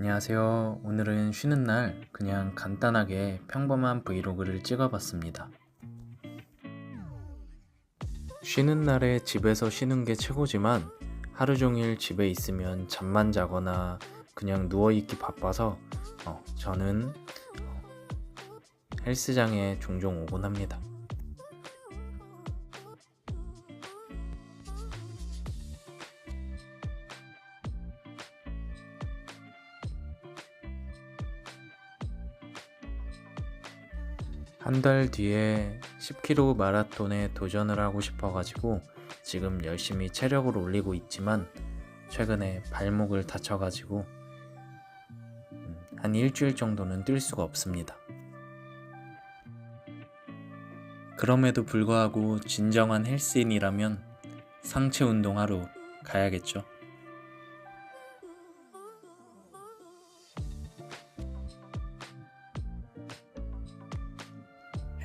안녕하세요. 오늘은 쉬는 날 그냥 간단하게 평범한 브이로그를 찍어봤습니다. 쉬는 날에 집에서 쉬는 게 최고지만 하루 종일 집에 있으면 잠만 자거나 그냥 누워있기 바빠서 어, 저는 어, 헬스장에 종종 오곤 합니다. 한 달 뒤에 10km 마라톤에 도전을 하고 싶어가지고 지금 열심히 체력을 올리고 있지만 최근에 발목을 다쳐가지고 음, 한 일주일 정도는 뛸 수가 없습니다. 그럼에도 불구하고 진정한 헬스인이라면 상체 운동하러 가야겠죠.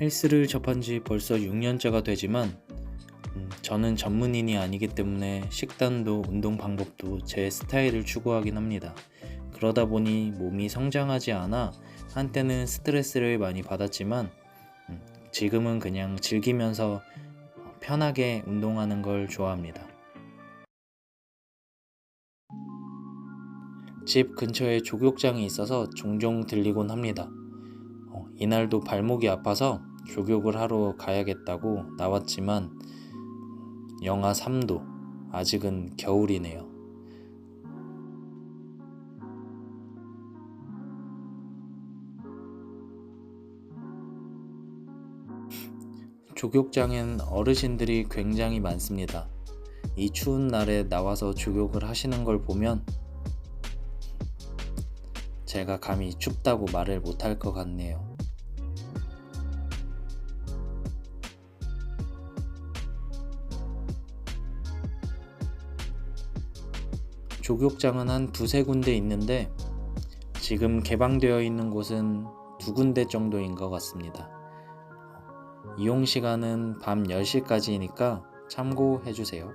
헬스를 접한 지 벌써 6년째가 되지만 음, 저는 전문인이 아니기 때문에 식단도 운동 방법도 제 스타일을 추구하긴 합니다. 그러다 보니 몸이 성장하지 않아 한때는 스트레스를 많이 받았지만 음, 지금은 그냥 즐기면서 편하게 운동하는 걸 좋아합니다. 집 근처에 족욕장이 있어서 종종 들리곤 합니다. 어, 이날도 발목이 아파서 조격을 하러 가야겠다고 나왔지만 영하 3도 아직은 겨울이네요. 조격장엔 어르신들이 굉장히 많습니다. 이 추운 날에 나와서 조격을 하시는 걸 보면 제가 감히 춥다고 말을 못할 것 같네요. 조격장은 한 두세 군데 있는데 지금 개방되어 있는 곳은 두 군데 정도인 것 같습니다. 이용 시간은 밤 10시까지니까 참고해 주세요.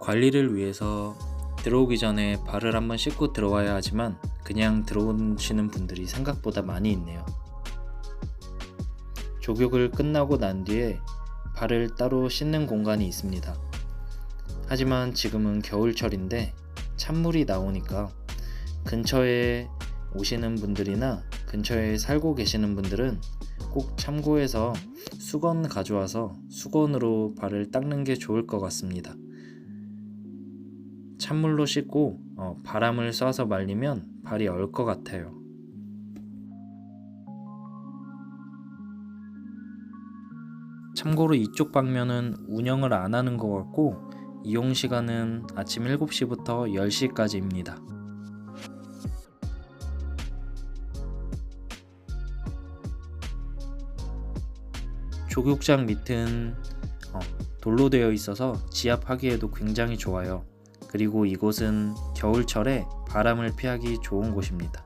관리를 위해서 들어오기 전에 발을 한번 씻고 들어와야 하지만 그냥 들어오시는 분들이 생각보다 많이 있네요. 조격을 끝나고 난 뒤에 발을 따로 씻는 공간이 있습니다. 하지만 지금은 겨울철인데 찬물이 나오니까 근처에 오시는 분들이나 근처에 살고 계시는 분들은 꼭 참고해서 수건 가져와서 수건으로 발을 닦는 게 좋을 것 같습니다. 찬물로 씻고 어, 바람을 쏴서 말리면 발이 얼 것 같아요. 참고로 이쪽 방면은 운영을 안 하는 것 같고 이용 시간은 아침 7시부터 10시까지입니다. 조격장 밑은 어, 돌로 되어 있어서 지압하기에도 굉장히 좋아요. 그리고 이곳은 겨울철에 바람을 피하기 좋은 곳입니다.